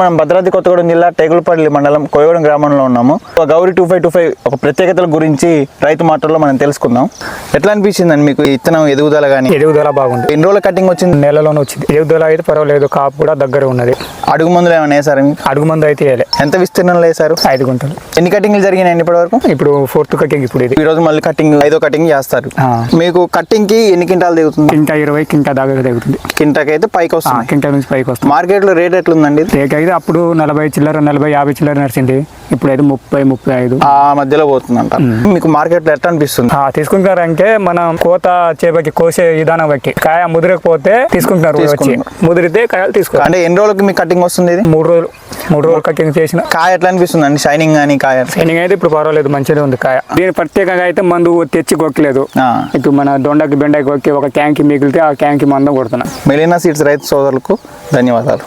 మనం భద్రాద్రి కొత్తగూడెం జిల్లా టేగులపల్లి మండలం కోయగూడెం గ్రామంలో ఉన్నాము. ఒక Gauri two five two five ఒక ప్రత్యేకతల గురించి రైతు మాటల్లో మనం తెలుసుకుందాం. ఎట్లా అనిపించిందండి మీకు ఈ ఇత్తనం ఎదుగుదల కానీ ఎదుగుదల బాగుంది. ఎన్ని రోజుల కటింగ్ వచ్చింది? నెలలోనే వచ్చింది. ఎదుగుదల అయితే పర్వాలేదు కాపు కూడా దగ్గర ఉన్నది. అడుగు మందులు ఏమైనా వేసారు మీకు? అడుగు మంది అయితే వేయలే. ఎంత విస్తీర్ణంలో వేసారు ఐదు గుంటలు. ఎన్ని కటింగ్లు జరిగినాయి ఇప్పటి వరకు ఇప్పుడు ఫోర్త్ కటింగ్ ఇప్పుడు ఇది. ఈ రోజు మళ్ళీ కటింగ్ ఐదో కటింగ్ చేస్తారు. మీకు కటింగ్కి ఎన్ని క్వింటాలు దిగుతుంది? కింట ఇరవై కింట దాకా దిగుతుంది. కింటకి అయితే పైకి వస్తుంది కింట నుంచి పైకి వస్తుంది మార్కెట్లో రేట్ ఎట్లుందండి? రేట్ అయితే అప్పుడు నలభై చిల్లర నలభై యాభై చిల్లర నడిచింది. ఇప్పుడు అయితే ముప్పై ముప్పై ఐదు. ఆ మధ్యలో పోతుందంట. మీకు మార్కెట్లో ఎట్లా అనిపిస్తుంది? తీసుకుంటారంటే మనం కోత చేపకి కోసే విధానం బట్టి. కాయ ముదిరకపోతే తీసుకుంటున్నారు వచ్చి. ముదిరితే కాయలు తీసుకుంటారు అంటే ఎన్ని రోజులకి మీకు కటింగ్ వస్తుంది ఇది? మూడు రోజులు మూడు రోజులు కటింగ్ చేసిన. కాయ ఎట్లా అనిపిస్తుంది అండి షైనింగ్ కానీ కాయ? ట్రైనింగ్ అయితే ఇప్పుడు పర్వాలేదు మంచిగా ఉంది కాయ. దీని ప్రత్యేకంగా అయితే మందు తెచ్చి కొక్కలేదు. ఇప్పుడు మన దొండకి బెండకి కొక్కి ఒక క్యాంకి మిగిలితే ఆ క్యాంకి మందం కొడుతున్నా. మెలినా సీడ్స్ రైతు సోదరులకు ధన్యవాదాలు.